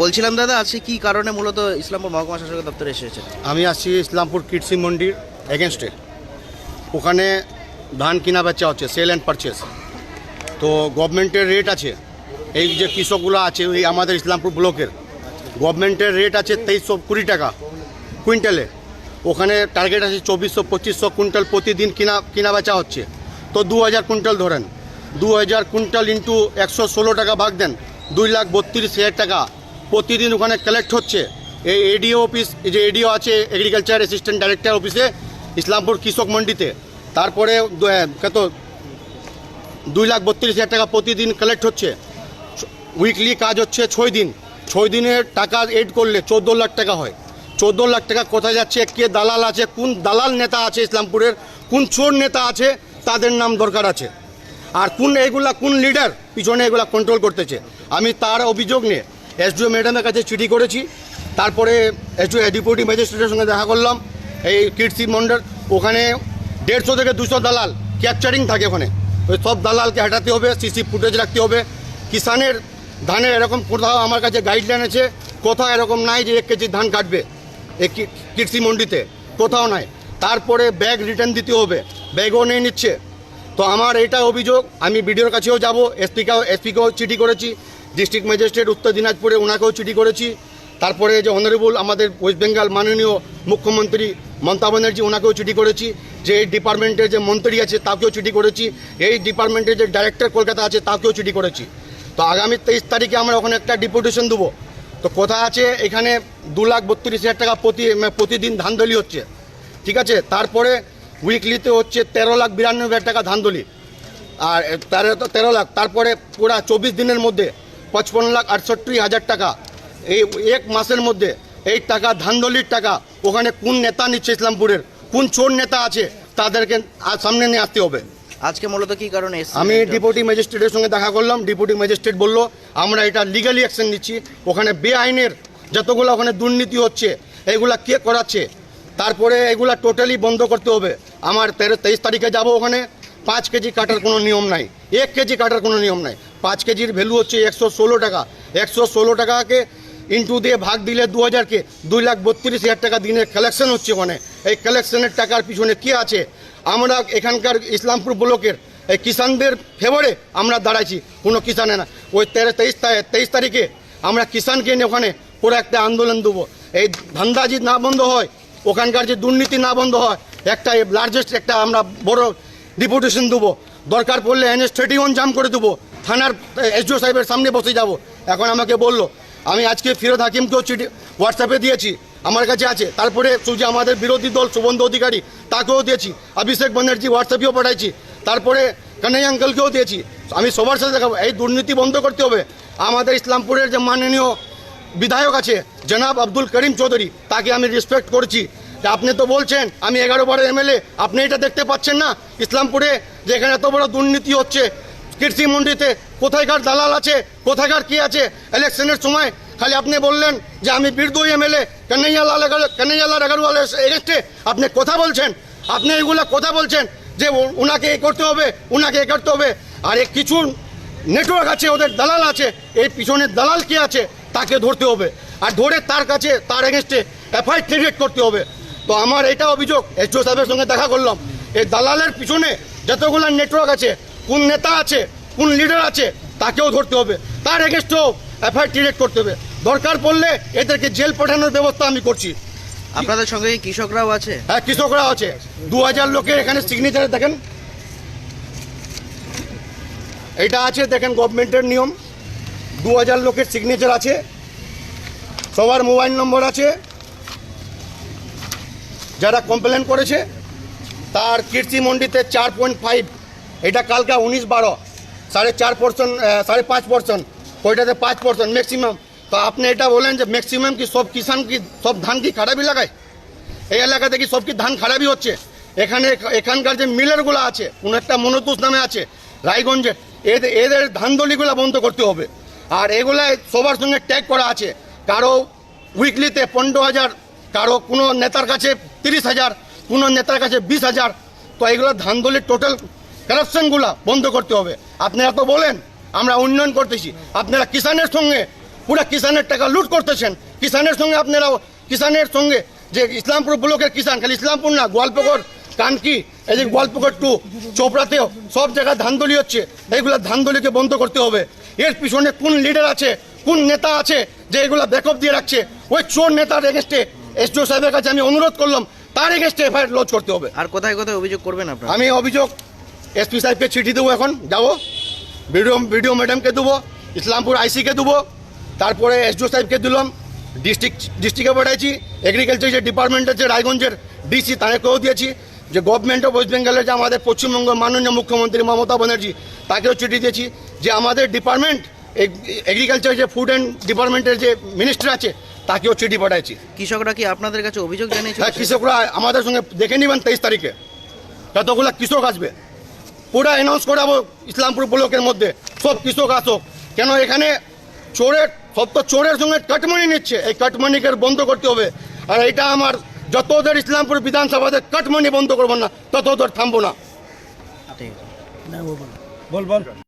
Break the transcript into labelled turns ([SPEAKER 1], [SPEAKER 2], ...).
[SPEAKER 1] বলছিলাম দাদা, আজকে কি কারণে মূলত ইসলামপুর মহকুমা শাসকের দপ্তরে এসেছে
[SPEAKER 2] আমি আসছি ইসলামপুর কৃষি মন্ডির এগেনস্টে ওখানে ধান কিনা বেচা হচ্ছে সেল অ্যান্ড পারচেস তো গভর্নমেন্টের রেট আছে, এই যে কৃষকগুলো আছে ওই আমাদের ইসলামপুর ব্লকের। গভর্নমেন্টের রেট আছে তেইশশো কুড়ি টাকা কুইন্টালে। ওখানে টার্গেট আছে চব্বিশশো, পঁচিশশো কুইন্টাল প্রতিদিন কিনা কিনা বেচা হচ্ছে। তো দু হাজার কুইন্টাল ধরেন, দু হাজার কুইন্টাল ইন্টু একশো ষোলো টাকা ভাগ দেন। দুই লাখ বত্রিশ হাজার টাকা প্রতিদিন ওখানে কালেক্ট হচ্ছে। এই এডিও অফিস যে এডিও আছে এগ্রিকালচার অ্যাসিস্ট্যান্ট ডাইরেক্টর অফিসে ইসলামপুর কৃষক মন্ডিতে। তারপরে কত? দুই লাখ বত্রিশ হাজার টাকা প্রতিদিন কালেক্ট হচ্ছে। উইকলি কাজ হচ্ছে ছয় দিন। ছয় দিনের টাকা এড করলে চোদ্দ লাখ টাকা হয়। চোদ্দ লাখ টাকা কোথায় যাচ্ছে, কে দালাল আছে, কোন দালাল নেতা আছে ইসলামপুরের, কোন চোর নেতা আছে, তাদের নাম দরকার আছে। আর কোন এগুলা কোন লিডার পিছনে এগুলা কন্ট্রোল করতেছে। আমি তার অভিযোগ নিয়ে এসডিও ম্যাডামের কাছে চিঠি করেছি। তারপরে এসডিও ডেপুটি ম্যাজিস্ট্রেটের সঙ্গে দেখা করলাম। এই কীর্তি মন্ডল ওখানে দেড়শো থেকে দুশো দালাল ক্যাপচারিং থাকে ওখানে। ওই সব দালালকে হটাতে হবে, সিসি ফুটেজ রাখতে হবে। কিষানের ধানের এরকম কোথাও আমার কাছে গাইডলাইন আছে, কোথাও এরকম নাই যে এক কেজি ধান কাটবে এই কৃষি মন্ডিতে, কোথাও নাই। তারপরে ব্যাগ রিটার্ন দিতে হবে ব্যাগও নিয়ে নিচ্ছে। তো আমার এটা অভিযোগ, আমি বিডিওর কাছেও যাব এসপিকেও এসপিকেও চিঠি করেছি। ডিস্ট্রিক্ট ম্যাজিস্ট্রেট উত্তর দিনাজপুরে ওনাকেও চিঠি করেছি। তারপরে যে অনারেবল আমাদের ওয়েস্ট বেঙ্গল মাননীয় মুখ্যমন্ত্রী মমতা ব্যানার্জি ওনাকেও চিঠি করেছি। যে এই ডিপার্টমেন্টের যে মন্ত্রী আছে তাকেও চিঠি করেছি। এই ডিপার্টমেন্টের যে ডাইরেক্টর কলকাতা আছে তাকেও চিঠি করেছি। তো আগামী তেইশ তারিখে আমরা ওখানে একটা ডিপুটেশন দেবো। তো কোথা আছে এখানে দু লাখ বত্রিশ হাজার টাকা প্রতি প্রতিদিন ধানদলি হচ্ছে। ঠিক আছে? তারপরে উইকলিতে হচ্ছে তেরো লাখ বিরানব্বই হাজার টাকা ধানদলি। আর তেরো তেরো লাখ। তারপরে পুরা চব্বিশ দিনের মধ্যে পঁচপন্ন লাখ আটষট্টি হাজার টাকা। এই এক মাসের মধ্যে এই টাকা ধানদলির টাকা ওখানে কোন নেতা নিচ্ছে ইসলামপুরের কোন চোর নেতা আছে তাদেরকে সামনে নিয়ে আসতে হবে।
[SPEAKER 1] আজকে মূলত কি কারণে
[SPEAKER 2] আমি ডিপুটি ম্যাজিস্ট্রেটের সঙ্গে দেখা করলাম ডিপুটি ম্যাজিস্ট্রেট বলল আমরা এটা লিগালি অ্যাকশন নিচ্ছি ওখানে বেআইনের যতগুলো ওখানে দুর্নীতি হচ্ছে এগুলা কে করাচ্ছে? তারপরে এগুলা টোটালি বন্ধ করতে হবে। আমার তেরো তেইশ তারিখে যাব ওখানে পাঁচ কেজি কাটার কোনো নিয়ম নাই। এক কেজি কাটার কোনো নিয়ম নাই। পাঁচ কেজির ভ্যালু হচ্ছে একশো ষোলো টাকা। একশো ষোলো টাকাকে ইন্টু দিয়ে ভাগ দিলে দু হাজারকে দুই লাখ বত্রিশ হাজার টাকা দিনের কালেকশন হচ্ছে ওখানে। এই কালেকশনের টাকার পিছনে কে আছে? আমরা এখানকার ইসলামপুর ব্লকের এই কিষানদের ফেভারে আমরা দাঁড়াইছি। কোনো কিষানে না। ওই তেরো তেইশ তেইশ তারিখে আমরা কিষানকে নিয়ে ওখানে পুরো একটা আন্দোলন দেবো। এই ধান্দাজি না বন্ধ হয়, ওখানকার যে দুর্নীতি না বন্ধ হয়, একটা লার্জেস্ট একটা আমরা বড় ডিপুটেশন দেবো। দরকার পড়লে এনএস থার্টি ওয়ান জাম করে দেবো। থানার এসডিও সাহেবের সামনে বসে যাব। এখন আমাকে বলল, আমি আজকে ফিরোজ হাকিমকেও চিঠি হোয়াটসঅ্যাপে দিয়েছি, আমার কাছে আছে। তারপরে শুধু আমাদের বিরোধী দল, সুবন্ধ অধিকারী, তাকেও দিয়েছি। অভিষেক ব্যানার্জি হোয়াটসঅ্যাপেও পাঠাইছি। তারপরে কানাই আঙ্কেলকেও দিয়েছি। আমি সবার সাথে দেখাবো। এই দুর্নীতি বন্ধ করতে হবে। আমাদের ইসলামপুরের যে মাননীয় বিধায়ক আছে, জনাব আব্দুল করিম চৌধুরী, তাকে আমি রেসপেক্ট করছি। যে আপনি তো বলছেন, আমি এগারো বারের এমএলএ, আপনি এটা দেখতে পাচ্ছেন না? ইসলামপুরে যেখানে এত বড় দুর্নীতি হচ্ছে, কৃষি মন্ডিতে কোথায়কার দালাল আছে কোথায়কার কি আছে? ইলেকশনের সময় খালি আপনি বললেন যে আমি বীরদুই এমএলএ কানাইয়ালাল কানাইয়ালাল আগারওয়াল এগেস্টে আপনি কথা বলছেন। আপনি এগুলা কথা বলছেন যে ওনাকে এ করতে হবে ওনাকে এ করতে হবে। আর এ কিছু নেটওয়ার্ক আছে, ওদের দালাল আছে, এই পিছনে দালাল কে আছে, তাকে ধরতে হবে। আর ধরে তার কাছে, তার এগেনস্টে এফআই ক্রিয়েট করতে হবে। তো আমার এটা অভিযোগ এসডিও সাহেবের সঙ্গে দেখা করলাম। এই দালালের পিছনে যতগুলো নেটওয়ার্ক আছে কোন নেতা আছে কোন লিডার আছে তাকেও ধরতে হবে। তার এগেনস্টেও এফআই ক্রিয়েট করতে হবে। দরকার পড়লে এদেরকে জেল পাঠানোর ব্যবস্থা আমি করছি।
[SPEAKER 1] আপনাদের সঙ্গে কৃষকরাও আছে?
[SPEAKER 2] হ্যাঁ কৃষকরা আছে। দু হাজার লোকের এখানে সিগনেচার দেখেন। এটা আছে দেখেন গভর্নমেন্টের নিয়ম। দু হাজার লোকের সিগনেচার আছে। সবার মোবাইল নম্বর আছে। যারা কমপ্লেন করেছে, তার কীর্তি মন্ডিতে চার পয়েন্ট ফাইভ এটা কালকা উনিশ বারো। সাড়ে চার পার্সেন্ট সাড়ে পাঁচ পার্সেন্ট ওইটাতে পাঁচ পার্সেন্ট ম্যাক্সিমাম তো আপনি এটা বলেন যে ম্যাক্সিমাম কি সব কিষান কি, সব ধান কি খারাপই লাগায়? এই এলাকাতে কি সব কি ধান খারাপই হচ্ছে? এখানে এখানকার যে মিলারগুলো আছে, কোনো একটা মনোতুষ নামে আছে, রায়গঞ্জে এদের এদের ধানদলিগুলো বন্ধ করতে হবে। আর এগুলা সবার সঙ্গে ট্যাগ করা আছে। কারও উইকলিতে পনেরো হাজার কারও কোনো নেতার কাছে তিরিশ হাজার, কোনো নেতার কাছে বিশ হাজার, তো এগুলো ধানদলির টোটাল কারাপশনগুলো বন্ধ করতে হবে। আপনারা তো বলেন, আমরা উন্নয়ন করতেছি। আপনারা কিষানের সঙ্গে, পুরো কিষানের টাকা লুট করতেছেন। কিষানের সঙ্গে আপনারা কিষানের সঙ্গে যে ইসলামপুর ব্লকের কিষান খালি ইসলামপুর না গোয়ালপুকুর কানকি এই যে গোয়ালপুকুর টু, চোপড়াতেও সব জায়গায় ধানদলি হচ্ছে। এইগুলো ধানদলিকে বন্ধ করতে হবে। এর পিছনে কোন লিডার আছে, কোন নেতা আছে, যে এগুলো ব্যাকআপ দিয়ে রাখছে, ওই চোর নেতার এগেনস্টে এসডিও সাহেবের কাছে আমি অনুরোধ করলাম তার এগেনস্টে এফআইআর লজ করতে হবে।
[SPEAKER 1] আর কোথায় কোথায় অভিযোগ করবেন আপনারা?
[SPEAKER 2] আমি অভিযোগ এসপি সাহেবকে চিঠি দেবো এখন যাব। বিডিও বিডিও ম্যাডামকে দেবো ইসলামপুর আইসিকে দেবো তারপরে এসডিও সাহেবকে দিলাম ডিস্ট্রিক্ট ডিস্ট্রিক্টে পাঠাইছি এগ্রিকালচার যে ডিপার্টমেন্ট আছে রায়গঞ্জের ডিসি তাকেও দিয়েছি যে গভর্নমেন্ট অফ ওয়েস্ট বেঙ্গলের যে আমাদের পশ্চিমবঙ্গ মাননীয় মুখ্যমন্ত্রী মমতা ব্যানার্জি তাকেও চিঠি দিয়েছি যে আমাদের ডিপার্টমেন্ট এগ্রিকালচার যে ফুড অ্যান্ড ডিপার্টমেন্টের যে মিনিস্টার আছে তাকেও চিঠি পাঠাইছি।
[SPEAKER 1] কৃষকরা কি আপনাদের কাছে অভিযোগ জানিয়েছে
[SPEAKER 2] হ্যাঁ কৃষকরা আমাদের সঙ্গে দেখে নেবেন তেইশ তারিখে। যতগুলো কৃষক আসবে পুরো অ্যানাউন্স করাবো ইসলামপুর ব্লকের মধ্যে। সব কৃষক আসুক। কেন এখানে চোরের সব তো চোরের সঙ্গে কাটমানি নিচ্ছে। এই কাটমানিকে বন্ধ করতে হবে? আর এটা আমার যত ওদের ইসলামপুর বিধানসভাতে কাটমানি বন্ধ করব না তত ওদের থামবো না।
[SPEAKER 1] ঠিক
[SPEAKER 3] বল বল।